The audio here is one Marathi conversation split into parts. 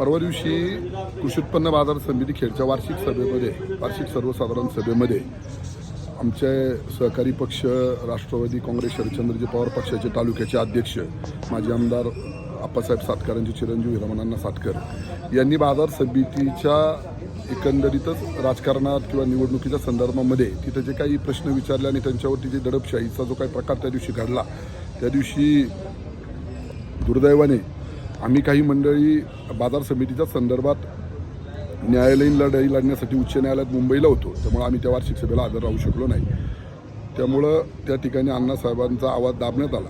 परवा दिवशी कृषी उत्पन्न बाजार समिती खेडच्या वार्षिक सभेमध्ये वार्षिक सर्वसाधारण सभेमध्ये आमचे सहकारी पक्ष राष्ट्रवादी काँग्रेस शरदचंद्रजी पवार पक्षाचे तालुक्याचे अध्यक्ष माजी आमदार आप्पासाहेब सातकरांचे चिरंजीव हिरमणांना सातकर यांनी बाजार समितीच्या एकंदरीतच राजकारणात किंवा निवडणुकीच्या संदर्भामध्ये तिथे जे काही प्रश्न विचारले आणि त्यांच्यावरती जे दडपशाहीचा जो काही प्रकार त्या दिवशी घडला त्या दिवशी दुर्दैवाने आम्ही काही मंडळी बाजार समितीच्या संदर्भात न्यायालयीन लढाई लढण्यासाठी उच्च न्यायालयात मुंबईला होतो. त्यामुळे आम्ही त्या वार्षिक सभेला हजर राहू शकलो नाही. त्यामुळं त्या ठिकाणी अण्णासाहेबांचा आवाज दाबण्यात आला.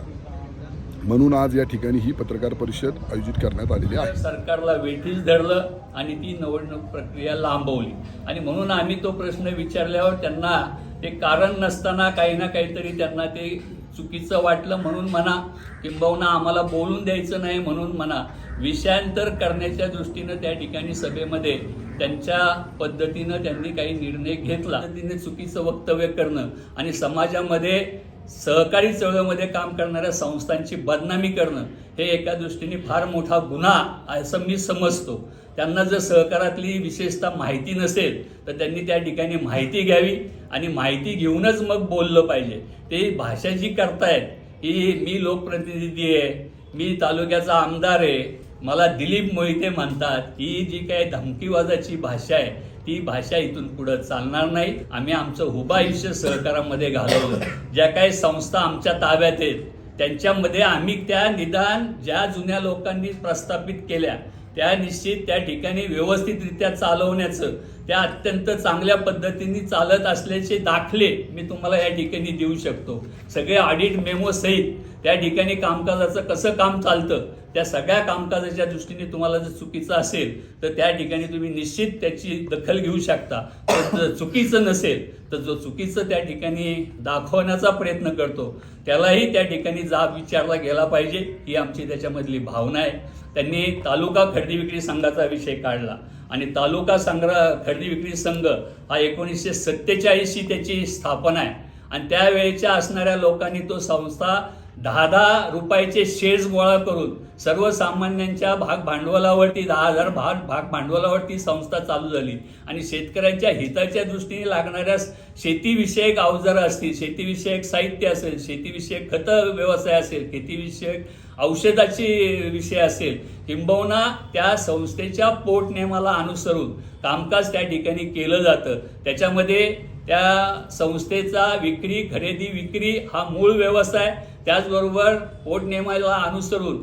म्हणून आज या ठिकाणी ही पत्रकार परिषद आयोजित करण्यात आलेली आहे. सरकारला वेठीस धरलं आणि ती निवडणूक प्रक्रिया लांबवली. आणि म्हणून आम्ही तो प्रश्न विचारल्यावर त्यांना ते कारण नसताना काही ना काहीतरी त्यांना ते चुकीचं वाटलं म्हणून म्हणा किंबहुना आम्हाला बोलून द्यायचं नाही म्हणून म्हणा विषयांतर करण्याच्या दृष्टीनं त्या ठिकाणी सभेमध्ये त्यांच्या पद्धतीनं त्यांनी काही निर्णय घेतला. तिने चुकीचं वक्तव्य करणं आणि समाजामध्ये सहकारी चळवळीमध्ये काम करणाऱ्या संस्थांची बदनामी करणं हे एका दृष्टीने फार मोठा गुन्हा असं मी समजतो. त्यांना जर सहकारातली विशेषतः माहिती नसेल तर त्यांनी त्या ठिकाणी माहिती घ्यावी आणि माहिती घेऊनच मग बोललं पाहिजे. ते भाषा जी करतायत ही मी लोकप्रतिनिधी आहे मी तालुक्याचा आमदार आहे मला दिलीप मोहिते म्हणतात ही जी काही धमकीवाजाची भाषा आहे ती भाषा इथून पुढं चालणार नाही. आम्ही आमचं उभं आयुष्य सहकारामध्ये घालवलं. ज्या काही संस्था आमच्या ताब्यात आहेत त्यांच्यामध्ये आम्ही त्या निदान ज्या जुन्या लोकांनी प्रस्थापित केल्या त्या निश्चित त्या ठिकाणी व्यवस्थितरित्या चालवण्याचं त्या अत्यंत चांगल्या पद्धतीने चालत असल्याचे दाखले मी तुम्हाला या ठिकाणी देऊ शकतो. सगळे ऑडिट मेमो सहित त्या ठिकाणी कामकाजाचं कसं काम चालतं त्या सगळ्या कामकाजाच्या दृष्टीने तुम्हाला जर चुकीचं असेल तर त्या ठिकाणी तुम्ही निश्चित त्याची दखल घेऊ शकता. पण जर चुकीचं नसेल तर जो चुकीचं त्या ठिकाणी दाखवण्याचा प्रयत्न करतो त्यालाही त्या ठिकाणी जाब विचारला गेला पाहिजे ही आमची त्याच्यामधली भावना आहे. त्यांनी तालुका खरेदी विक्री संघाचा विषय काढला. आणि तालुका संग्रह खरेदी विक्री संघ हा एकोणीसशे सत्तेचाळीसची त्याची स्थापना आहे. आणि त्यावेळेच्या असणाऱ्या लोकांनी तो संस्था दहा दहा रुपयाचे शेअर्स गोळा करून सर्वसामान्यांच्या भाग भांडवलावरती दहा हजार भाग भाग भांडवलावरती संस्था चालू झाली. आणि शेतकऱ्यांच्या हिताच्या दृष्टीने लागणाऱ्या शेतीविषयक अवजारं असतील शेतीविषयक साहित्य असेल शेतीविषयक खत व्यवसाय असेल शेतीविषयक औषधाची विषय असेल किंबहुना त्या संस्थेच्या पोटनेमाला अनुसरून कामकाज त्या ठिकाणी केलं जातं. त्याच्यामध्ये त्या संस्थेचा विक्री खरेदी विक्री हा मूळ व्यवसाय त्याचबरोबर पोटनेमाला अनुसरून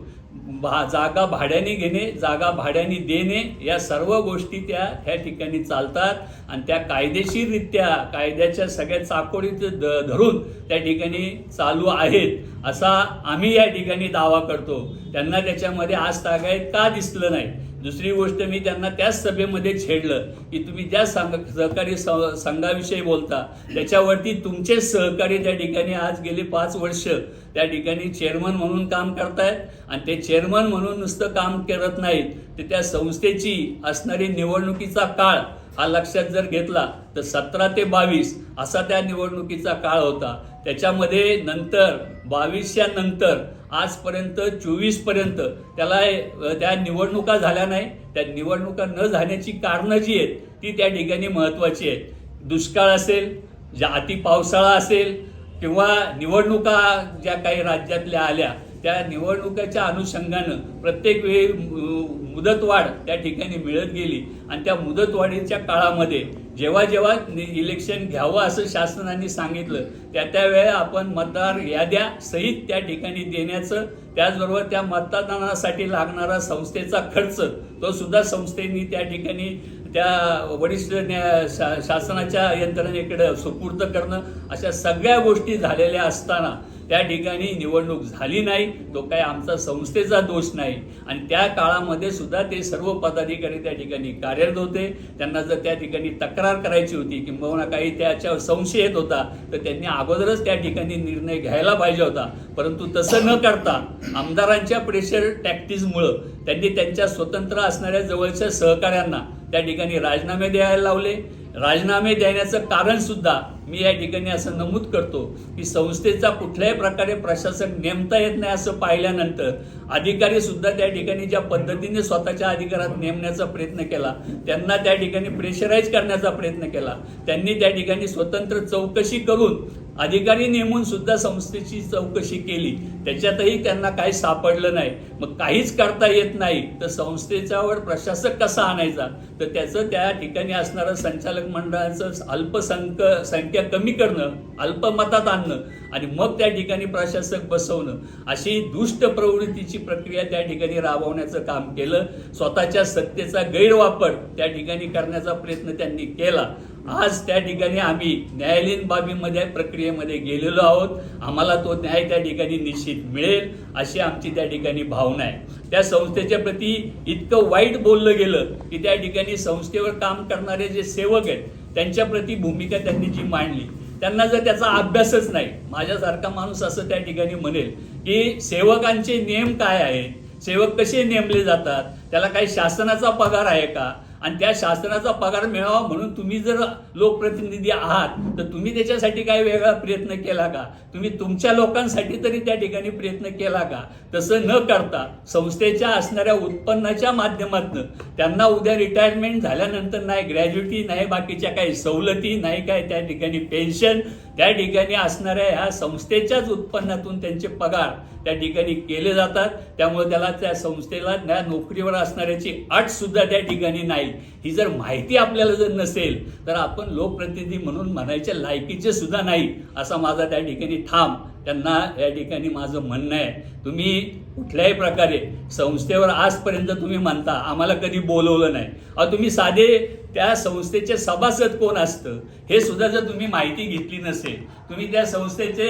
भा जागा भाड्याने घेणे जागा भाड्याने देणे या सर्व गोष्टी त्या त्या ठिकाणी चालतात. आणि त्या कायदेशीररित्या कायद्याच्या सगळ्या चाकोडीत ध धरून त्या ठिकाणी चालू आहेत असा आम्ही या ठिकाणी दावा करतो. त्यांना त्याच्यामध्ये आज तागायत का दिसलं नाही? दुसरी गोष्ट मी त्यांना त्याच सभेमध्ये छेडलं की तुम्ही ज्या संघ सहकारी संघाविषयी बोलता त्याच्यावरती तुमचे सहकारी त्या ठिकाणी आज गेले पाच वर्ष. त्या ठिकाणी चेअरमन म्हणून काम करतायत आणि ते चेअरमन म्हणून नुसतं काम करत नाहीत. तर त्या संस्थेची असणारी निवडणुकीचा काळ हा लक्षात जर घेतला तर सतरा ते बावीस असा त्या निवडणुकीचा काळ होता. त्याच्यामध्ये नंतर बावीसच्या नंतर आजपर्यंत चोवीसपर्यंत त्याला त्या निवडणुका झाल्या नाही. त्या निवडणुका न झाल्याची कारणं जी आहेत ती त्या ठिकाणी महत्त्वाची आहेत. दुष्काळ असेल ज्या अति पावसाळा असेल किंवा निवडणुका ज्या काही राज्यातल्या आल्या त्या निवडणुकीच्या अनुषंगानं प्रत्येक वेळी मुदतवाढ त्या ठिकाणी मिळत गेली. आणि त्या मुदतवाढीच्या काळामध्ये जेव्हा जेव्हा इलेक्शन घ्यावं असं शासनाने सांगितलं त्या त्यावेळेला आपण मतदार याद्या सहित त्या ठिकाणी देण्याचं त्याचबरोबर त्या मतदानासाठी लागणारा संस्थेचा खर्च तो सुद्धा संस्थेनी त्या ठिकाणी त्या वरिष्ठ न्या- शा- शासनाच्या यंत्रणेकडे सुपूर्द करणं अशा सगळ्या गोष्टी झालेल्या असताना त्या ठिकाणी निवडणूक झाली नाही तो काय आमचा संस्थेचा दोष नाही. आणि त्या काळामध्ये सुद्धा ते सर्व पदाधिकारी त्या ठिकाणी कार्यरत होते. त्यांना जर त्या ठिकाणी तक्रार करायची होती किंबहुना काही त्याच्या संशय येत होता तर त्यांनी अगोदरच त्या ठिकाणी निर्णय घ्यायला पाहिजे होता. परंतु तसं न करता आमदारांच्या प्रेशर टॅक्टिसमुळं त्यांनी त्यांच्या स्वतंत्र असणाऱ्या जवळच्या सहकाऱ्यांना त्या ठिकाणी राजीनामे द्यायला लावले. राजीनामे देण्याचं कारण सुद्धा मी या ठिकाणी असं नमूद करतो की संस्थेचा कुठल्याही प्रकारे प्रशासक नेमता येत नाही असं पाहिल्यानंतर अधिकारी सुद्धा त्या ठिकाणी ज्या पद्धतीने स्वतःच्या अधिकारात नेमण्याचा प्रयत्न केला त्यांना त्या ठिकाणी प्रेशराईज करण्याचा प्रयत्न केला त्यांनी त्या ठिकाणी स्वतंत्र चौकशी करून अधिकारी नेमून सुद्धा संस्थेची चौकशी केली. त्याच्यातही त्यांना काही सापडलं नाही. मग काहीच करता येत नाही. तर संस्थेच्यावर प्रशासक कसा आणायचा? तर त्याचं त्या ठिकाणी असणारं संचालक मंडळाचं अल्पसंख्य संख्या कमी करणं अल्पमतात आणणं आणि मग त्या ठिकाणी प्रशासक बसवणं अशी दुष्ट प्रवृत्तीची प्रक्रिया त्या ठिकाणी राबवण्याचं काम केलं. स्वतःच्या सत्तेचा गैरवापर त्या ठिकाणी करण्याचा प्रयत्न त्यांनी केला. आज त्या ठिकाणी आम्ही न्यायालयीन बाबीमध्ये प्रक्रियेमध्ये गेलेलो आहोत. आम्हाला तो न्याय त्या ठिकाणी निश्चित मिळेल अशी आमची त्या ठिकाणी भावना आहे. त्या संस्थेच्या प्रती इतकं वाईट बोललं गेलं की त्या ठिकाणी संस्थेवर काम करणारे जे सेवक आहेत त्यांच्याप्रती भूमिका त्यांनी जी मांडली त्यांना जर त्याचा अभ्यासच नाही माझ्यासारखा माणूस असं त्या ठिकाणी म्हणेल की सेवकांचे नियम काय आहेत? सेवक कसे नेमले जातात? त्याला काही शासनाचा पगार आहे का? आणि त्या शासनाचा पगार मिळावा म्हणून तुम्ही जर लोकप्रतिनिधी आहात तर तुम्ही त्याच्यासाठी काही वेगळा प्रयत्न केला का? तुम्ही तुमच्या लोकांसाठी तरी त्या ठिकाणी प्रयत्न केला का? तसं न करता संस्थेच्या असणाऱ्या उत्पन्नाच्या माध्यमातून त्यांना उद्या रिटायरमेंट झाल्यानंतर नाही ग्रॅज्युटी नाही बाकीच्या काही सवलती नाही काय त्या ठिकाणी पेन्शन त्या ठिकाणी असणाऱ्या ह्या संस्थेच्याच उत्पन्नातून त्यांचे पगार त्या ठिकाणी केले जातात. त्यामुळे त्याला त्या संस्थेला त्या नोकरीवर असणाऱ्याची अट सुद्धा त्या ठिकाणी नाही. ही जर माहिती आपल्याला जर नसेल तर आपण लोकप्रतिनिधी म्हणून म्हणायच्या लायकीचे सुद्धा नाही असा माझा त्या ठिकाणी ठाम त्यांना या ठिकाणी माझं म्हणणं आहे. तुम्ही कुठल्याही प्रकारे संस्थेवर आजपर्यंत तुम्ही म्हणता आम्हाला कधी बोलवलं नाही. अहो तुम्ही साधे त्या संस्थेचे सभासद कोण असतं हे सुद्धा जर तुम्ही माहिती घेतली नसेल तुम्ही त्या संस्थेचे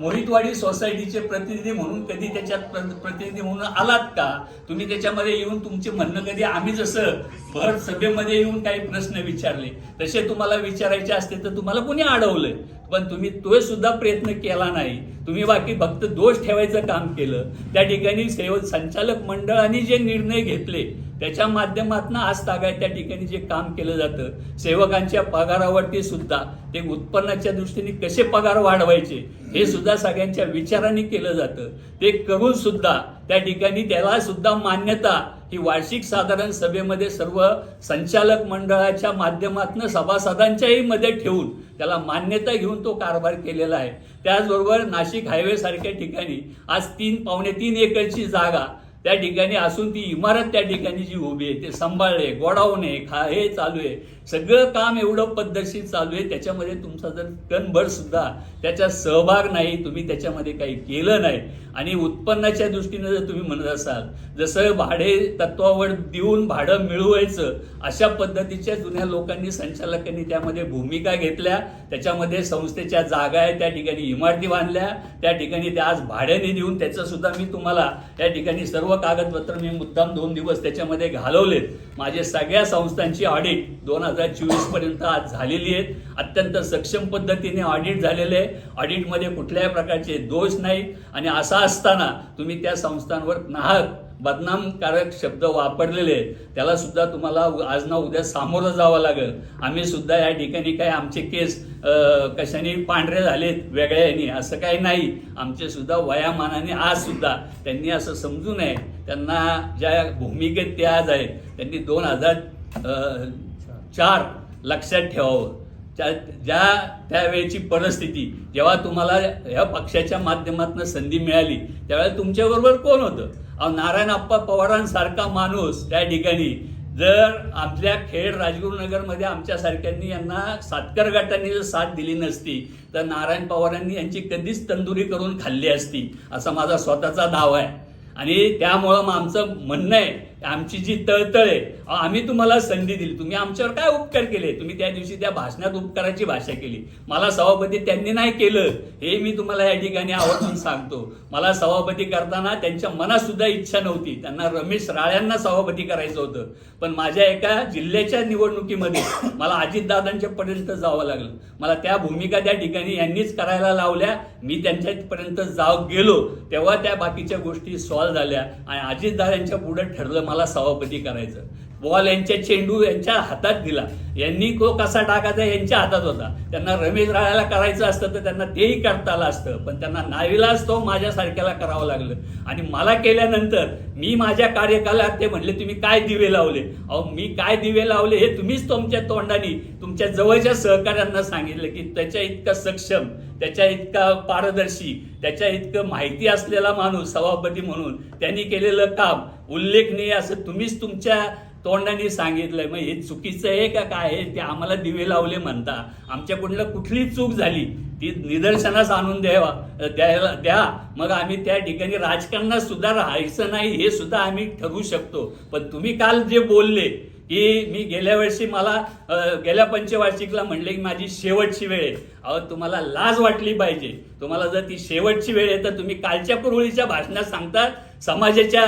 मोहितवाडी सोसायटीचे प्रतिनिधी म्हणून कधी त्याच्यात प्र- प्रतिनिधी म्हणून आलात का? तुम्ही त्याच्यामध्ये येऊन तुमचे म्हणणं कधी आम्ही जसं भर सभेमध्ये येऊन काही प्रश्न विचारले तसे तुम्हाला विचारायचे असते तर तुम्हाला कोणी अडवलंय. पण तुम्ही तो सुद्धा प्रयत्न केला नाही. तुम्ही बाकी फक्त दोष ठेवायचं काम केलं. त्या ठिकाणी सेव संचालक मंडळाने जे निर्णय घेतले त्याच्या माध्यमातून आज तागायत त्या ठिकाणी जे काम केलं जातं सेवकांच्या पगारावरती सुद्धा ते उत्पन्नाच्या दृष्टीने कसे पगार वाढवायचे हे सुद्धा सगळ्यांच्या विचाराने केलं जातं. ते करून सुद्धा त्या ठिकाणी त्याला सुद्धा मान्यता ही वार्षिक साधारण सभेमध्ये सर्व संचालक मंडळाच्या माध्यमातून सभासदांच्याही मध्ये ठेवून त्याला मान्यता घेऊन तो कारभार केलेला आहे. त्याचबरोबर नाशिक हायवे सारख्या ठिकाणी आज तीन पावणे तीन एकरची जागा त्या ठिकाणी असून ती इमारत त्या ठिकाणी जी उभी आहे ते सांभाळले गोडावणे आहे खा हे चालू आहे. सगळं काम एवढं पद्धतशीर चालू आहे त्याच्यामध्ये तुमचा जर कणभर सुद्धा त्याचा सहभाग नाही तुम्ही त्याच्यामध्ये काही केलं नाही. आणि उत्पन्नाच्या दृष्टीने जर तुम्ही म्हणत असाल जसं भाडे तत्वावर देऊन भाडं मिळवायचं अशा पद्धतीच्या जुन्या लोकांनी संचालकांनी त्यामध्ये भूमिका घेतल्या. त्याच्यामध्ये संस्थेच्या जागा आहे त्या ठिकाणी इमारती बांधल्या. त्या ठिकाणी त्या आज भाड्याने देऊन त्याचं सुद्धा मी तुम्हाला त्या ठिकाणी सर्व कागदपत्र मी मुद्दाम दोन दिवस त्याच्यामध्ये घालवलेत. माझे सगळ्या संस्थांची ऑडिट दोन हजार चोवीसपर्यंत आज झालेली आहेत. अत्यंत सक्षम पद्धतीने ऑडिट झालेले आहे. ऑडिटमध्ये कुठल्याही प्रकारचे दोष नाहीत. आणि असा असताना तुम्ही त्या संस्थांवर नाहक बदनामकारक शब्द वापरलेले आहेत. त्याला सुद्धा तुम्हाला आज ना उद्या सामोरं जावं लागेल. आम्ही सुद्धा या ठिकाणी काय आमचे केस कशाने पांढरे झालेत वेगळ्या असं काही नाही. आमचे सुद्धा वयामानाने आज सुद्धा त्यांनी असं समजू नये. त्यांना ज्या भूमिकेत ते आज आहेत त्यांनी दोन हजार चार लक्षात ठेवावं. त्या ज्या त्यावेळेची परिस्थिती जेव्हा तुम्हाला ह्या पक्षाच्या माध्यमातून संधी मिळाली त्यावेळेला तुमच्याबरोबर कोण होतं? अहो नारायण आप्पा पवारांसारखा माणूस त्या ठिकाणी. जर आपल्या खेड राजगुरुनगरमध्ये आमच्यासारख्यांनी यांना सातकर गटांनी जर साथ दिली नसती तर नारायण पवारांनी यांची कधीच तंदुरी करून खाल्ली असती असा माझा स्वतःचा दावा आहे. आणि त्यामुळं मग आमचं म्हणणं आहे आमची जी तळतळ आहे आम्ही तुम्हाला संधी दिली. तुम्ही आमच्यावर काय उपकार केले? तुम्ही त्या दिवशी त्या भाषणात उपकाराची भाषा केली. मला सभापती त्यांनी नाही केलं. हे मी तुम्हाला या ठिकाणी आवर्जून सांगतो. मला सभापती करताना त्यांच्या मनात सुद्धा इच्छा नव्हती. त्यांना रमेश राळ्यांना सभापती करायचं होतं. पण माझ्या एका जिल्ह्याच्या निवडणुकीमध्ये मला अजितदादांच्या पर्यंत जावं लागलं. मला त्या भूमिका त्या ठिकाणी यांनीच करायला लावल्या. मी त्यांच्यापर्यंत जाव गेलो. तेव्हा त्या बाकीच्या गोष्टी सॉल्व्ह झाल्या आणि अजितदादांच्या पुढे ठरलं मला सभापती करायचं. बॉल यांच्या चेंडू यांच्या हातात दिला. यांनी तो कसा टाकायचा यांच्या हातात होता. त्यांना रमेश राळाला करायचं असतं तर त्यांना तेही करता आलं असतं. पण त्यांना नाविलाच तो माझ्यासारख्याला करावं लागलं. आणि मला केल्यानंतर मी माझ्या कार्यकालात ते म्हणले तुम्ही काय दिवे लावले? अहो मी काय दिवे लावले हे तुम्हीच तुमच्या तोंडाने तुमच्या जवळच्या सहकाऱ्यांना सांगितलं की त्याच्या इतका सक्षम त्याच्या इतका पारदर्शी त्याच्या इतकं माहिती असलेला माणूस सभापती म्हणून त्यांनी केलेलं काम उल्लेखनीय असं तुम्हीच तुमच्या तोंडाने सांगितलंय मग हे चुकीचं आहे का काय आहे? ते आम्हाला दिवे लावले म्हणता. आमच्याकडून कुठली चूक झाली? ती निदर्शनास आणून द्यावा द्यायला द्या. मग आम्ही त्या ठिकाणी राजकारणात सुद्धा राहायचं नाही हे सुद्धा आम्ही ठरवू शकतो. पण तुम्ही काल जे बोलले की मी गेल्या वर्षी मला गेल्या पंचवार्षिकला म्हणले की माझी शेवटची वेळ आहे. अहो तुम्हाला लाज वाटली पाहिजे. तुम्हाला जर ती शेवटची वेळ आहे तर तुम्ही कालच्या पुरवळीच्या भाषणात सांगतात समाजाच्या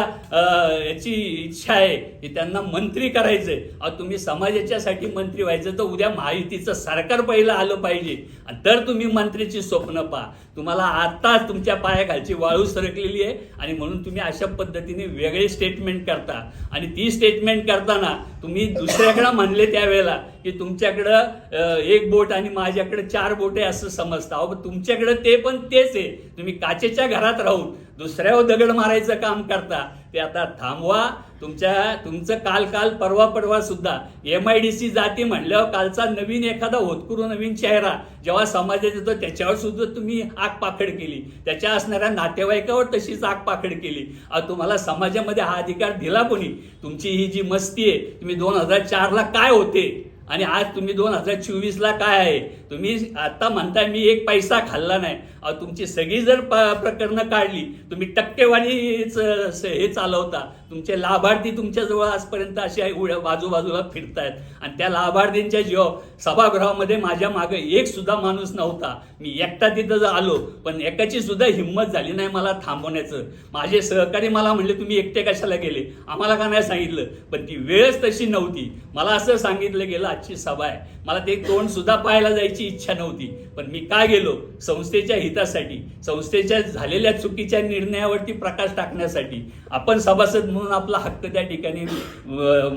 याची इच्छा आहे की त्यांना मंत्री करायचं अहो तुम्ही समाजाच्यासाठी मंत्री व्हायचं तर उद्या महायुतीचं सरकार पहिलं आलं पाहिजे. आणि तर तुम्ही मंत्रीची स्वप्न पहा. तुम्हाला आत्ताच तुमच्या पायाखालची वाळू सरकलेली आहे आणि म्हणून तुम्ही अशा पद्धतीने वेगळे स्टेटमेंट करता. आणि ती स्टेटमेंट करताना तुम्ही दुसऱ्याकडं म्हणले त्यावेळेला की तुमच्याकडं एक बोट आणि माझ्याकडे चार बोट आहे असं समजतं. अहो तुमच्याकडं ते पण तेच आहे. तुम्ही काचेच्या घरात राहून दुसऱ्यावर दगड मारायचं काम करता ते आता थांबवा. तुमच्या तुमचं काल काल परवा परवा सुद्धा एम आय डी सी जाती म्हणल्यावर कालचा नवीन एखादा होतकुरू नवीन चेहरा जेव्हा समाजात येतो त्याच्यावर सुद्धा तुम्ही आगपाखड केली. त्याच्या असणाऱ्या नातेवाईकावर तशीच आगपाखड केली. तुम्हाला समाजामध्ये हा अधिकार दिला कोणी? तुमची ही जी मस्ती आहे तुम्ही दोन हजार चारला काय होते? आणि आज तुम्ही दोन हजार चोवीसला काय आहे? तुम्ही आता म्हणताय मी एक पैसा खाल्ला नाही. तुमची सगळी जर प- प्रकरणं काढली तुम्ही टक्केवारीच स- हे चालवता. तुमचे लाभार्थी तुमच्याजवळ आजपर्यंत असे आहे उड्या बाजूबाजूला फिरतायत. आणि त्या लाभार्थींच्या जीव हो, सभागृहामध्ये माझ्या मागे एक सुद्धा माणूस नव्हता. मी एकटा तिथं जर आलो पण एकाची सुद्धा हिंमत झाली नाही मला थांबवण्याचं. माझे सहकारी मला म्हणले तुम्ही एकटे कशाला गेले? आम्हाला का नाही सांगितलं. पण ती वेळच तशी नव्हती. मला असं सांगितलं गेलं आजची सभा आहे. मला ते तोंड सुद्धा पाहायला जायची इच्छा नव्हती. पण मी का गेलो? संस्थेच्या हितासाठी संस्थेच्या झालेल्या चुकीच्या निर्णयावरती प्रकाश टाकण्यासाठी आपण सभासद म्हणून आपला हक्क त्या ठिकाणी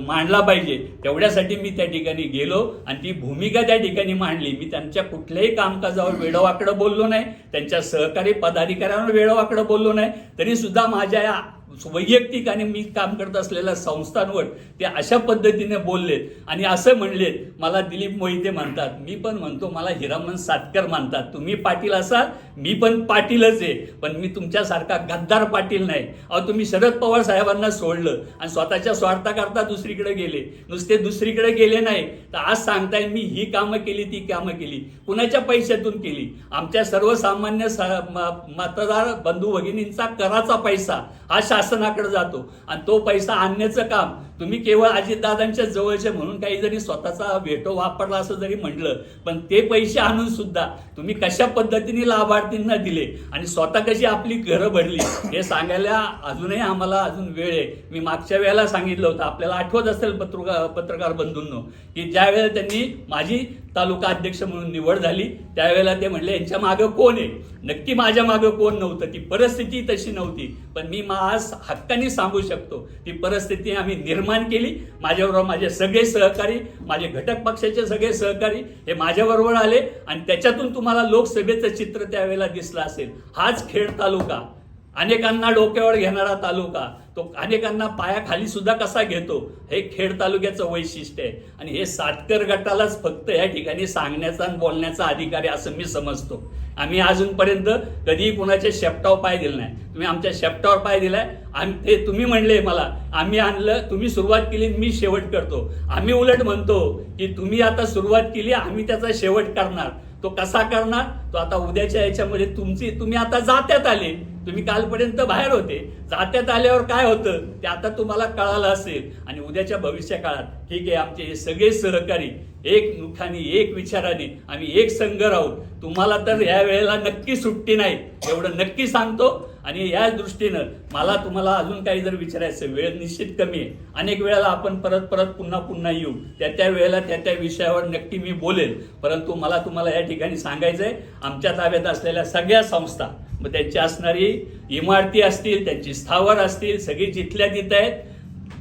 मांडला पाहिजे तेवढ्यासाठी मी त्या ठिकाणी गेलो आणि ती भूमिका त्या ठिकाणी मांडली. मी त्यांच्या कुठल्याही कामकाजावर वेडवाकडं बोललो नाही त्यांच्या सहकारी पदाधिकाऱ्यांवर वेडवाकडं बोललो नाही तरी सुद्धा माझ्या या वैयक्तिक आणि मी काम करत असलेल्या संस्थांवर ते अशा पद्धतीने बोललेत आणि असं म्हणलेत मला दिलीप मोहिते म्हणतात मी पण म्हणतो मला हिरामन सातकर मानतात तुम्ही पाटील असाल मी पण पाटीलच आहे पण मी तुमच्यासारखा गद्दार पाटील नाही. अहो तुम्ही शरद पवार साहेबांना सोडलं आणि स्वतःच्या स्वार्थाकरता दुसरीकडे गेले. नुसते दुसरीकडे गेले नाही. तर आज सांगताय मी ही कामं केली ती कामं केली. कुणाच्या पैशातून केली? आमच्या सर्वसामान्य स- म- मतदार बंधू भगिनींचा कराचा पैसा हा शासनाकडे जातो. आणि तो पैसा आणण्याचं काम तुम्ही केवळ अजितदादांच्या जवळचे म्हणून काही जरी स्वतःचा भेटो वापरला असं जरी म्हटलं पण ते पैसे आणून सुद्धा तुम्ही कशा पद्धतीने लाभार्थींना दिले आणि स्वतः कशी आपली घरं भरली हे सांगायला अजूनही आम्हाला अजून वेळ आहे. मी मागच्या वेळेला सांगितलं होतं आपल्याला आठवत असेल पत्रकार पत्रकार बंधूंनो की ज्या वेळेला त्यांनी माझी तालुका अध्यक्ष म्हणून निवड झाली. त्यावेळेला ते म्हणले यांच्या मागं कोण आहे? नक्की माझ्या मागं कोण नव्हतं? ती परिस्थिती तशी नव्हती. पण मी आज हक्काने सांगू शकतो. ती परिस्थिती आम्ही निर्माण केली. माझ्याबरोबर माझे सगळे सहकारी माझे घटक पक्षाचे सगळे सहकारी हे माझ्याबरोबर आले. आणि त्याच्यातून तुम्हाला लोकसभेचं चित्र त्यावेळेला दिसलं असेल. हाच खेड तालुका. अनेकांना डोक्यावर घेणारा तालुका तो अनेकांना पायाखाली सुद्धा कसा घेतो हे खेड तालुक्याचं वैशिष्ट्य आहे. आणि हे सातकर गटालाच फक्त या ठिकाणी सांगण्याचा आणि बोलण्याचा अधिकार आहे असं मी समजतो. आम्ही अजूनपर्यंत कधीही कुणाच्या शेपटावर पाय दिला नाही. तुम्ही आमच्या शेपटावर पाय दिलाय. आणि ते तुम्ही म्हणले मला. आम्ही आणलं तुम्ही सुरुवात केली मी शेवट करतो. आम्ही उलट म्हणतो की तुम्ही आता सुरुवात केली आम्ही त्याचा शेवट करणार. तो कसा करणार? तो आता उद्याच्या याच्यामध्ये तुमची तुम्ही आता जात्यात आले. तुम्ही कालपर्यंत बाहेर होते. जात्यात आल्यावर काय होतं? ते आता तुम्हाला कळालं असेल. आणि उद्याच्या भविष्य काळात ठीक आहे आमचे हे सगळे सहकारी एक मुखाने एक विचाराने आम्ही एक संघ राहू तुम्हाला तर या वेळेला नक्की सुट्टी नाही. एवढं नक्की सांगतो. आणि या दृष्टीनं मला तुम्हाला अजून काही जर विचारायचं वेळ निश्चित कमी आहे. अनेक वेळेला आपण परत परत पुन्हा पुन्हा येऊ. त्या त्या वेळेला त्या त्या विषयावर नक्की मी बोलेल परंतु मला तुम्हाला या ठिकाणी सांगायचं आहे आमच्या ताब्यात असलेल्या सगळ्या संस्था मग त्यांची असणारी इमारती असतील त्यांची स्थावर असतील सगळी जिथल्या तिथं आहेत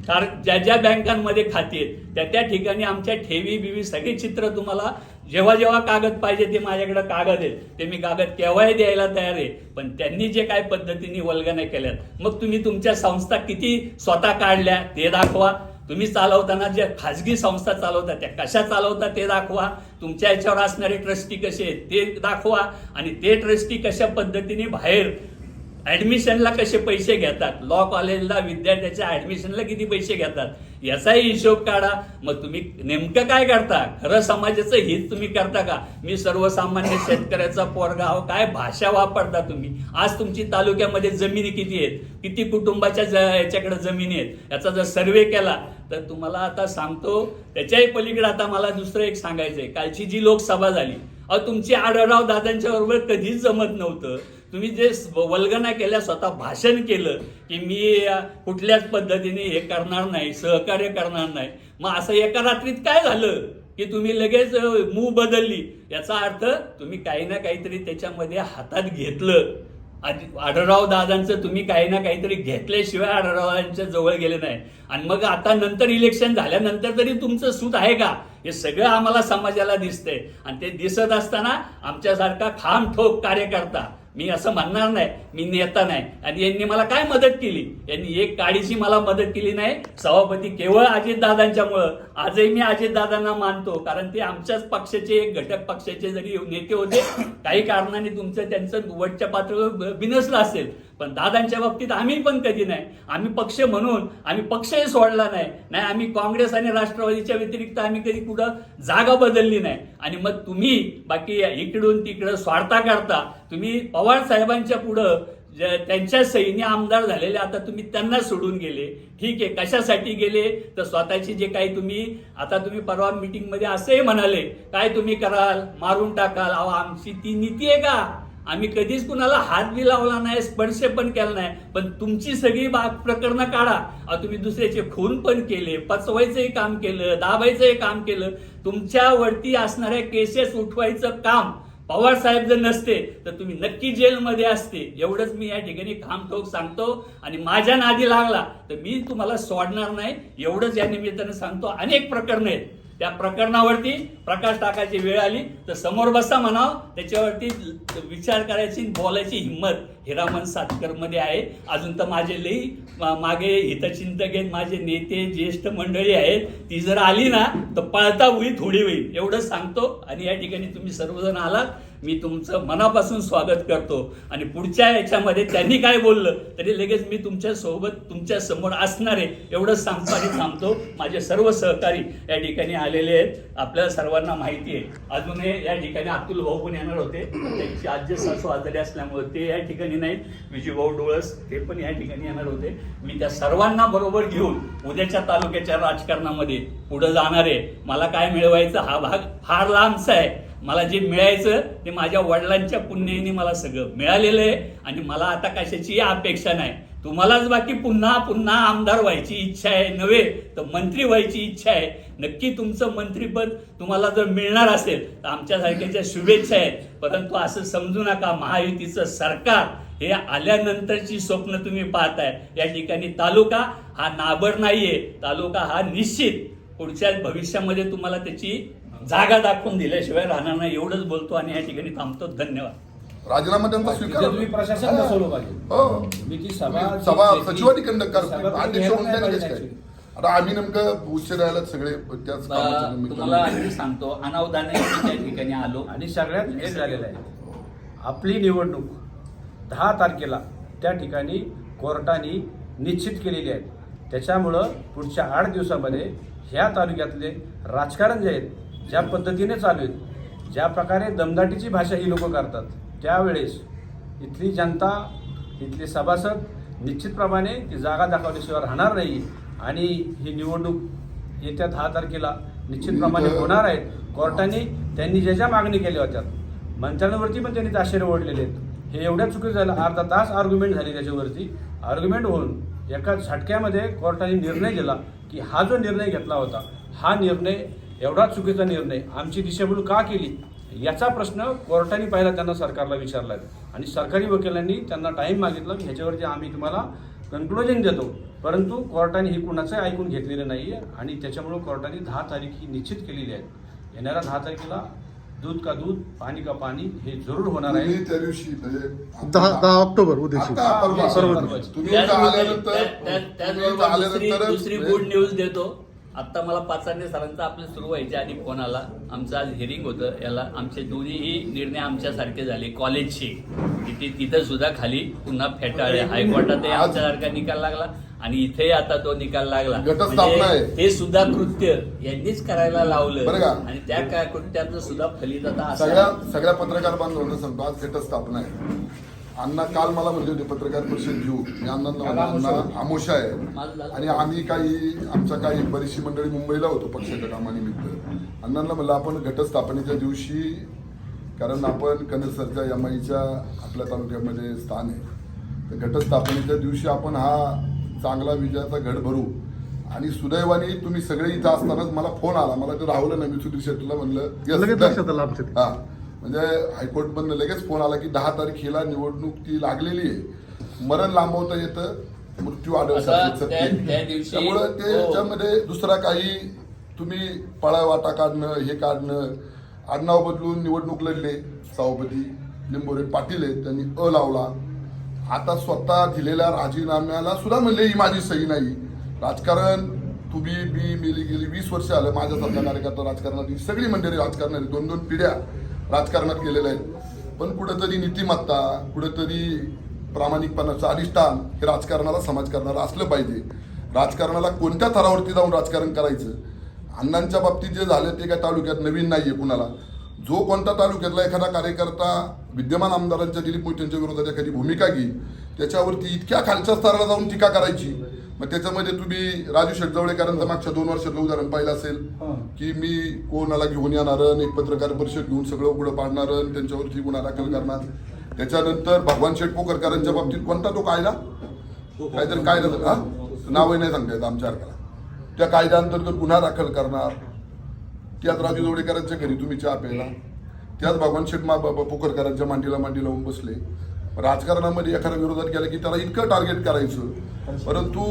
कारण ज्या ज्या बँकांमध्ये खाती आहेत त्या त्या ठिकाणी आमच्या ठेवी बिवी सगळी चित्र तुम्हाला जेव्हा जेव्हा कागद पाहिजे ते माझ्याकडे कागद आहेत. ते मी कागद केव्हाही द्यायला तयार आहे. पण त्यांनी जे काय पद्धतीने वल्गना केल्यात मग तुम्ही तुमच्या संस्था किती स्वतः काढल्या ते दाखवा. तुम्ही चालवताना ज्या खाजगी संस्था चालवता त्या कशा चालवता ते दाखवा. तुमच्या याच्यावर असणारे ट्रस्टी कसे आहेत ते दाखवा. आणि ते ट्रस्टी कशा पद्धतीने बाहेर ॲडमिशनला कसे पैसे घेतात? लॉ कॉलेजला विद्यार्थ्याच्या ॲडमिशनला किती पैसे घेतात? याचाही हिशोब काढा. मग तुम्ही नेमकं काय करता? खरं समाजाचं हित तुम्ही करता का? मी सर्वसामान्य शेतकऱ्याचा पोरगा हो काय भाषा वापरता तुम्ही? आज तुमची तालुक्यामध्ये जमिनी किती आहेत? किती कुटुंबाच्या ज- याच्याकडे जमिनी आहेत? याचा जर सर्वे केला तर तुम्हाला आता सांगतो त्याच्याही पलीकडे आता मला दुसरं एक सांगायचंय. कालची जी लोकसभा झाली अहो तुमची आढळराव दादांच्या बरोबर कधीच जमत नव्हतं. तुम्ही जे वल्गना केल्या स्वतः भाषण केलं की मी कुठल्याच पद्धतीने हे करणार नाही सहकार्य करणार नाही. मग असं एका रात्रीत काय झालं की तुम्ही लगेच मूव बदलली? याचा अर्थ तुम्ही काही ना काहीतरी त्याच्यामध्ये हातात घेतलं. आधी आढळराव दादांचं तुम्ही काही ना काहीतरी घेतल्याशिवाय आढळरावांच्या जवळ गेले नाही. आणि मग आता नंतर इलेक्शन झाल्यानंतर तरी तुमचं सूत आहे का? हे सगळं आम्हाला समाजाला दिसतंय. आणि ते दिसत असताना आमच्यासारखा खाम ठोक कार्यकर्ता मी असं म्हणणार नाही मी नेता नाही. आणि यांनी मला काय मदत केली? यांनी एक काळीशी मला मदत केली नाही. सभापती केवळ अजितदादांच्यामुळं. आजही मी अजितदादांना मानतो कारण ते आमच्याच पक्षाचे एक घटक पक्षाचे जरी नेते होते काही कारणाने तुमचं त्यांचं वटच्या पातळीवर बिनसलं असेल. पण दादांच्या बाबतीत आम्ही पण कधी नाही. आम्ही पक्ष म्हणून आम्ही पक्षही सोडला नाही. नाही आम्ही काँग्रेस आणि राष्ट्रवादीच्या व्यतिरिक्त आम्ही कधी कुठं जागा बदलली नाही. आणि मग तुम्ही बाकी इकडून तिकडं स्वार्था करता तुम्ही पवार साहेबांच्या पुढं त्यांच्या सैन्य आमदार झालेले आता तुम्ही त्यांना सोडून गेले. ठीक आहे कशासाठी गेले? तर स्वतःची जे काही तुम्ही आता तुम्ही परवा मिटिंगमध्ये असंही म्हणाले. काय तुम्ही कराल? मारून टाकाल? अहो आमची ती नीती आहे का? आम्ही कधीच कुणाला हात बी लावला नाही स्पर्श पण केला नाही. पण तुमची सगळी बाब प्रकरणं काढा. तुम्ही दुसऱ्याचे खून पण केले पचवायचंही काम केलं दाबायचंही काम केलं. तुमच्यावरती असणाऱ्या केसेस उठवायचं काम पवार साहेब जर नसते तर तुम्ही नक्की जेलमध्ये असते. एवढंच मी या ठिकाणी खामठोक सांगतो आणि माझ्या नादी लागला तर मी तुम्हाला सोडणार नाही. एवढंच या निमित्तानं सांगतो. अनेक प्रकरणं आहेत. त्या प्रकरणावरती प्रकाश टाकायची वेळ आली तर समोर बसा म्हणाव त्याच्यावरती विचार करायची बोलायची हिंमत. हिरामन सातकरमध्ये आहे. अजून तर माझे लई मागे हितचिंतक आहेत माझे नेते ज्येष्ठ मंडळी आहेत. ती जर आली ना तर पळता होईल थोडी होईल. एवढं सांगतो. आणि या ठिकाणी तुम्ही सर्वजण आलात. मी तुमचं मनापासून स्वागत करतो. आणि पुढच्या याच्यामध्ये त्यांनी काय बोललं तरी लगेच मी तुमच्यासोबत तुमच्यासमोर असणार आहे एवढंच सांगतो आणि थांबतो. माझे सर्व सहकारी या ठिकाणी आलेले आहेत. आपल्याला सर्वांना माहिती आहे. अजूनही या ठिकाणी अतुल भाऊ पण येणार होते. त्यांची आज्य सासू आजारी असल्यामुळे ते या ठिकाणी नाहीत. विजयभाऊ डोळस ते पण या ठिकाणी येणार होते. मी त्या सर्वांना बरोबर घेऊन उद्याच्या तालुक्याच्या राजकारणामध्ये पुढे जाणार आहे. मला काय मिळवायचं हा भाग फार लांबचा आहे. मला जे मिळायचं ते माझ्या वडिलांच्या पुण्याने मला सगळं मिळालेलं आहे आणि मला आता कशाची अपेक्षा नाही. तुम्हालाच बाकी पुन्हा पुन्हा आमदार व्हायची इच्छा आहे नव्हे तर मंत्री व्हायची इच्छा आहे. नक्की तुमचं मंत्रीपद तुम्हाला जर मिळणार असेल तर आमच्यासारख्याच्या शुभेच्छा आहेत. परंतु असं समजू नका महायुतीचं सरकार हे आल्यानंतरची स्वप्न तुम्ही पाहताय. या ठिकाणी तालुका हा नाबर नाहीये. तालुका हा निश्चित पुढच्या भविष्यामध्ये तुम्हाला त्याची जागा दाखवून दिल्याशिवाय राहणार नाही एवढंच बोलतो आणि या ठिकाणी थांबतो. धन्यवाद. राजीनामा त्यांचा स्वीकार. तुम्ही प्रशासन बसवलं पाहिजे. हो. ती सभा सभा सचिवांनी कंडक्ट अध्यक्ष काय. आता आम्ही नेमकं उशीर राहिला सगळे त्याच तुम्हाला आणखी सांगतो अनावधाने मी त्या ठिकाणी आलो. आणि सगळ्यात एक झालेलं आहे आपली निवडणूक दहा तारखेला त्या ठिकाणी कोर्टाने निश्चित केलेली आहे. त्याच्यामुळं पुढच्या आठ दिवसामध्ये ह्या तालुक्यातले राजकारण जे आहेत ज्या पद्धतीने चालू आहेत ज्या प्रकारे दमदाटीची भाषा ही लोक करतात त्यावेळेस इथली जनता इथले सभासद निश्चितप्रमाणे ती जागा दाखवल्याशिवाय राहणार नाही आणि ही निवडणूक येत्या दहा तारखेला निश्चितप्रमाणे होणार आहेत कोर्टाने त्यांनी ज्या ज्या मागणी केल्या होत्या मंचांवरती पण त्यांनी ताशेरे ओढलेले आहेत. हे एवढ्या चुकीचं झालं अर्धा तास आर्ग्युमेंट झाली त्याच्यावरती. आर्ग्युमेंट होऊन एका झटक्यामध्ये कोर्टाने निर्णय दिला की हा जो निर्णय घेतला होता हा निर्णय एवढा चुकीचा निर्णय आमची दिशाभूल का केली? याचा प्रश्न कोर्टाने पहिला त्यांना सरकारला विचारला आहे आणि सरकारी वकिलांनी त्यांना टाईम मागितला की ह्याच्यावरती आम्ही तुम्हाला कन्क्लुजन देतो. परंतु कोर्टाने ही कुणाचं ऐकून घेतलेलं नाही आणि त्याच्यामुळं कोर्टाने दहा तारीख ही निश्चित केलेली आहे. येणाऱ्या दहा तारखेला दूध का दूध पाणी का पाणी हे जरूर होणार आहे. तुम्ही त्या दिवशी म्हणजे दहा दहा ऑक्टोबर इथं दुसरी गुड न्यूज देतो. आता मला पाचारणे सरांचा आपलं सुरू व्हायच्या आधी फोन आला. आमचं आज हिअरिंग होतं. याला आमचे दोन्हीही निर्णय आमच्यासारखे झाले. कॉलेजचे. तिथे तिथं सुद्धा खाली पुन्हा फेटाळले. हायकोर्टातही आमच्यासारखा निकाल लागला आणि इथेही आता तो निकाल लागला. घटस्थापना आहे. हे सुद्धा कृत्य यांनीच करायला लावलं? आणि त्या काय कृत्याचं सुद्धा फलित आता सगळ्या सगळ्या पत्रकार बांधवांना सांगतो आज थिएटर स्थापना आहे. अण्णा काल मला म्हणले होते पत्रकार परिषद घेऊ. मी अण्णांना अण्णा आमोशा आहे. आणि आम्ही काही आमच्या काही बरीचशी मंडळी मुंबईला होतो पक्षाच्या कामानिमित्त अण्णांना म्हणलं आपण घटस्थापनेच्या दिवशी कारण आपण कनेसरच्या यमाईच्या आपल्या तालुक्यामध्ये स्थान आहे. तर घटस्थापनेच्या दिवशी आपण हा चांगला विजयाचा घड भरू. आणि सुदैवाने तुम्ही सगळे इथं असतानाच मला फोन आला. मला ते राहुलं नाही मी सुधीर शेट्टीला म्हणलं. हा. म्हणजे हायकोर्ट मधनं लगेच फोन आला की दहा तारखेला निवडणूक ती लागलेली आहे मरण लांबवता येतं मृत्यू आढळ आता शास्त्र त्या- सत्य. त्या दिवशी- त्यामुळं ते हो. त्याच्यामध्ये दुसरा काही तुम्ही पळावाटा काढणं हे काढणं आडनाव बदलून निवडणूक लढले सभापती लिंबोरे पाटील आहेत त्यांनी अ लावला आता स्वतः दिलेल्या राजीनाम्याला सुद्धा म्हणले ही माझी सही नाही राजकारण तुम्ही मी मिली गेली वीस वर्ष आलं माझ्यासारखा कार्यकर्ता राजकारणात ही सगळी मंडळी राजकारणात आहेत. दोन दोन पिढ्या राजकारणात गेलेलं आहे. पण कुठेतरी नीतिमत्ता कुठेतरी प्रामाणिकपणाचं अधिष्ठान हे राजकारणाला समाजकारणाला असलं पाहिजे. राजकारणाला कोणत्या थरावरती जाऊन राजकारण करायचं? अण्णांच्या बाबतीत जे झालं ते काय तालुक्यात नवीन नाही आहे कुणाला. जो कोणता तालुक्यातला एखादा कार्यकर्ता विद्यमान आमदारांच्या दिलीप मोठ्यांच्या विरोधात एखादी भूमिका घेईल त्याच्यावरती इतक्या खालच्या स्तराला जाऊन टीका करायची. मग त्याच्यामध्ये तुम्ही राजू शेटजवळेकरांचं मागच्या दोन वर्षातलं उदाहरण पाहिलं असेल की मी कोणाला घेऊन येणार एक पत्रकार परिषद घेऊन सगळं उघडं पाडणार त्यांच्यावरती गुन्हा दाखल करणार. त्याच्यानंतर भगवान शेठ पोकरकरांच्या बाबतीत कोणता तो कायदा? काहीतरी कायदा नावही नाही सांगता येत आमच्या हरकाला त्या कायद्याअंतर्गत गुन्हा दाखल करणार. त्यात राजू जोडेकरांच्या घरी तुम्ही चहा प्यायला. त्यात भगवान शेठ मा पोखरकरांच्या मांडीला मांडी लावून बसले. राजकारणामध्ये एखाद्या विरोधात गेलं की त्याला इतकं टार्गेट करायचं. परंतु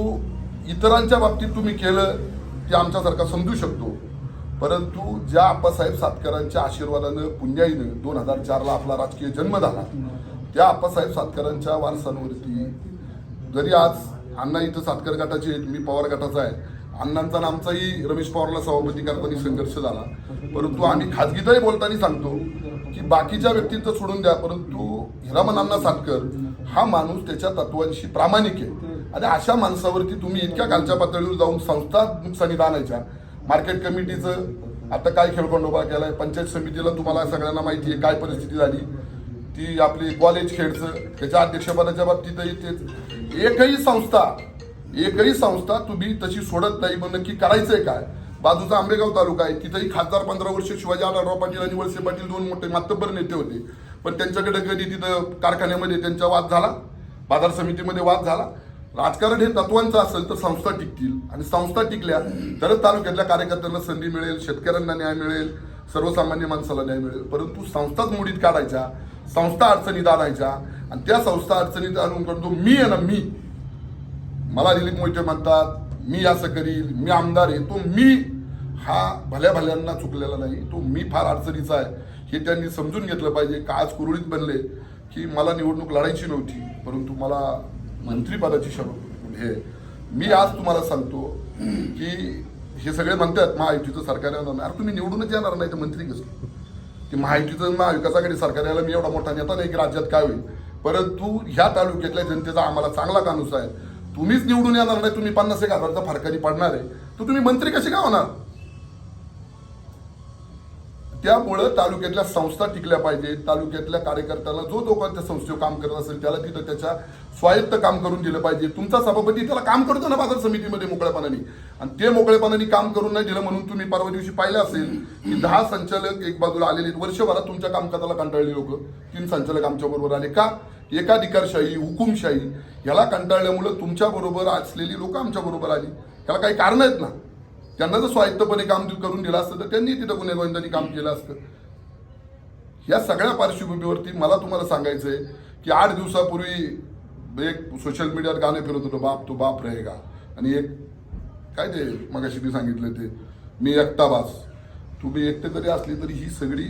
इतरांच्या बाबतीत तुम्ही केलं ते आमच्यासारखा समजू शकतो. परंतु ज्या आप्पासाहेब सातकरांच्या आशीर्वादानं पुण्याईनं दोन हजार चारला आपला राजकीय जन्म झाला त्या आप्पासाहेब सातकरांच्या वारसांवरती जरी आज अण्णा इथं सातकर गटाचे आहेत मी पवार गटाचा आहे अण्णांचा आणि आमचाही रमेश पवारला सभापती करताना संघर्ष झाला. परंतु आम्ही खाजगीतही बोलताना सांगतो की बाकीच्या व्यक्तींचं सोडून द्या परंतु हिरामन अण्णा सातकर हा माणूस त्याच्या तत्वांशी प्रामाणिक आहे. आणि अशा माणसावरती तुम्ही इतक्या खालच्या पातळीवर जाऊन संस्था संविधानाच्या मार्केट कमिटीचं आता काय खेळखंडोबा केलाय पंचायत समितीला तुम्हाला सगळ्यांना माहिती आहे काय परिस्थिती झाली. ती आपली कॉलेज खेडचं त्याच्या अध्यक्षपदाच्या बाबतीतही तेच. एकही संस्था एकही संस्था तुम्ही तशी सोडत नाही मग नक्की करायचंय काय? बाजूचा आंबेगाव तालुका आहे. तिथेही खासदार पंधरा वर्ष शिवाजी आढळराव पाटील आणि वळसे पाटील दोन मोठे मातब्बर नेते होते. पण त्यांच्याकडे कधी तिथं कारखान्यामध्ये त्यांचा वाद झाला? बाजार समितीमध्ये वाद झाला? राजकारण हे तत्वांचं असेल तर संस्था टिकतील. आणि संस्था टिकल्या तरच तालुक्यातल्या कार्यकर्त्यांना संधी मिळेल शेतकऱ्यांना न्याय मिळेल सर्वसामान्य माणसाला न्याय मिळेल. परंतु संस्थाच मोडीत काढायच्या संस्था अडचणीत आणायच्या आणि त्या संस्था अडचणीत आणून करतो मी आहे ना मी. मला दिलीप मोहिते म्हणतात मी असं करील मी आमदार आहे तो मी हा भल्या भल्यांना चुकलेला नाही तो मी फार अडचणीचा आहे. हे त्यांनी समजून घेतलं पाहिजे. का आज कुरळीत बनले? की मला निवडणूक लढायची नव्हती परंतु मला मंत्रीपदाची शब्द हे मी आज तुम्हाला सांगतो की हे सगळे म्हणतात महायुतीचं सरकार येणार नाही. अरे तुम्ही निवडूनच येणार नाही तर मंत्री कसं? की महायुतीचं महाविकास सरकार यायला मी एवढा मोठा नेता नाही की राज्यात काय होईल. परंतु ह्या तालुक्यातल्या जनतेचा आम्हाला चांगला कानूस आहे. तुम्हीच निवडून येणार नाही तुम्ही पन्नास एक हजारचा फरकाने पडणार आहे. तर तुम्ही मंत्री कसे का होणार? त्यामुळं तालुक्यातल्या संस्था टिकल्या पाहिजेत. तालुक्यातल्या कार्यकर्त्याला जो जो कोणत्या संस्थेवर काम करत असेल त्याला तिथं त्याच्या स्वायत्त काम करून दिलं पाहिजे. तुमचा सभापती त्याला काम करतो ना बाजार समितीमध्ये मोकळेपणाने. आणि ते मोकळेपणाने काम करून नाही दिलं म्हणून तुम्ही परवा दिवशी पाहिलं असेल की दहा संचालक एक बाजूला आलेले आहेत. वर्षभरात तुमच्या कामकाजाला कंटाळली लोक तीन संचालक आमच्या बरोबर आले का? एकाधिकारशाही हुकुमशाही याला कंटाळल्यामुळं तुमच्या बरोबर असलेली लोक आमच्या बरोबर आली. त्याला काही कारण आहेत ना? त्यांना जर स्वायत्तपणे काम करून दिलं असतं तर त्यांनी तिथं गुन्हे काम केलं असतं. या सगळ्या पार्श्वभूमीवरती मला तुम्हाला सांगायचं आहे की आठ दिवसापूर्वी एक सोशल मीडियावर गाणे फिरत होतो बाप तो बाप रहेगा. आणि एक काय ते मगाशी मी सांगितलं ते मी एकटा बास. तुम्ही एकटे जरी असली तरी ही सगळी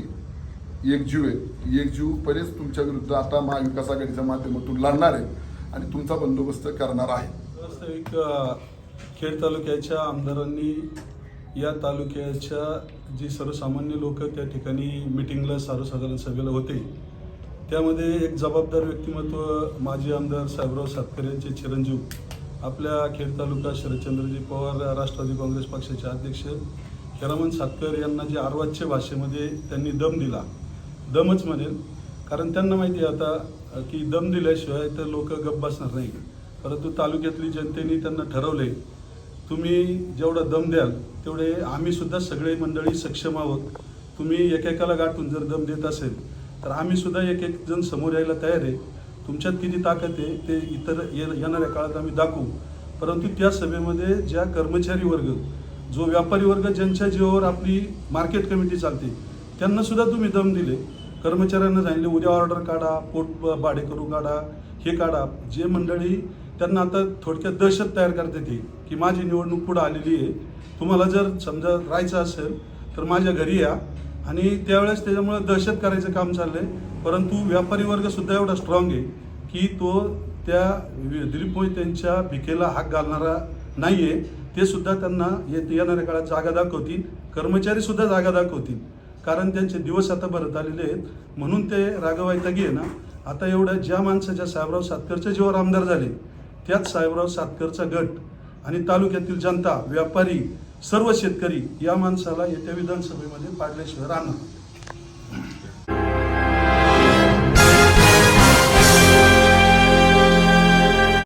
एकजीव आहे. एकजीव परेच तुमच्या विरुद्ध आता महाविकास आघाडीच्या माध्यमातून लढणार आहे. आणि तुमचा बंदोबस्त करणार आहे. खेड तालुक्याच्या आमदारांनी या तालुक्याच्या जी सर्वसामान्य लोक त्या ठिकाणी मिटिंगला सर्वसाधारण सभेला होते. त्यामध्ये एक जबाबदार व्यक्तिमत्व माजी आमदार साहेबराव सातकर यांचे चिरंजीव आपल्या खेड तालुका शरदचंद्रजी पवार राष्ट्रवादी काँग्रेस पक्षाचे अध्यक्ष हिरामन सातकर यांना जे आर्वाच्य भाषेमध्ये त्यांनी दम दिला. दमच म्हणेल कारण त्यांना माहिती आहे आता की दम दिल्याशिवाय तर लोक गप्प बसणार नाही परंतु तालुक्यातली जनतेने त्यांना ठरवले तुम्ही जेवढा दम द्याल तेवढे आम्हीसुद्धा सगळे मंडळी सक्षम आहोत. तुम्ही एकेकाला गाठून जर दम देत असेल तर आम्हीसुद्धा एक एक जण समोर यायला तयार आहे. तुमच्यात किती ताकद आहे ते इतर ये- येणाऱ्या काळात आम्ही दाखवू. परंतु त्या सभेमध्ये ज्या कर्मचारी वर्ग जो व्यापारी वर्ग ज्यांच्या जीवावर आपली मार्केट कमिटी चालते त्यांनासुद्धा तुम्ही दम दिले. कर्मचाऱ्यांना सांगितले उद्या ऑर्डर काढा पोट भाडेकरू भाडे काढा हे काढा. जे मंडळी त्यांना आता थोडक्यात दहशत तयार करते ती की माझी निवडणूक पुढं आलेली आहे. तुम्हाला जर समजा राहायचं असेल तर माझ्या घरी या. आणि त्यावेळेस त्याच्यामुळे दहशत करायचं काम चाललं आहे परंतु व्यापारी वर्गसुद्धा एवढा स्ट्रॉंग आहे की तो त्या वि- दिलीप मोहितेंच्या भिकेला हाक घालणारा नाही आहे ते सुद्धा त्यांना येत येणाऱ्या काळात जागा दाखवतील. कर्मचारी सुद्धा जागा दाखवतील. कारण त्यांचे दिवस आता भरत आलेले आहेत. म्हणून ते रागवायतागी आहे ना. आता एवढ्या ज्या माणसाच्या साहेबराव सातकरच्या जीवावर आमदार झाले त्यात साहेबराव सातकरचा गट आणि तालुक्यातील जनता व्यापारी सर्व शेतकरी या माणसाला येत्या विधानसभेमध्ये पाडल्याशिवाय राहणार.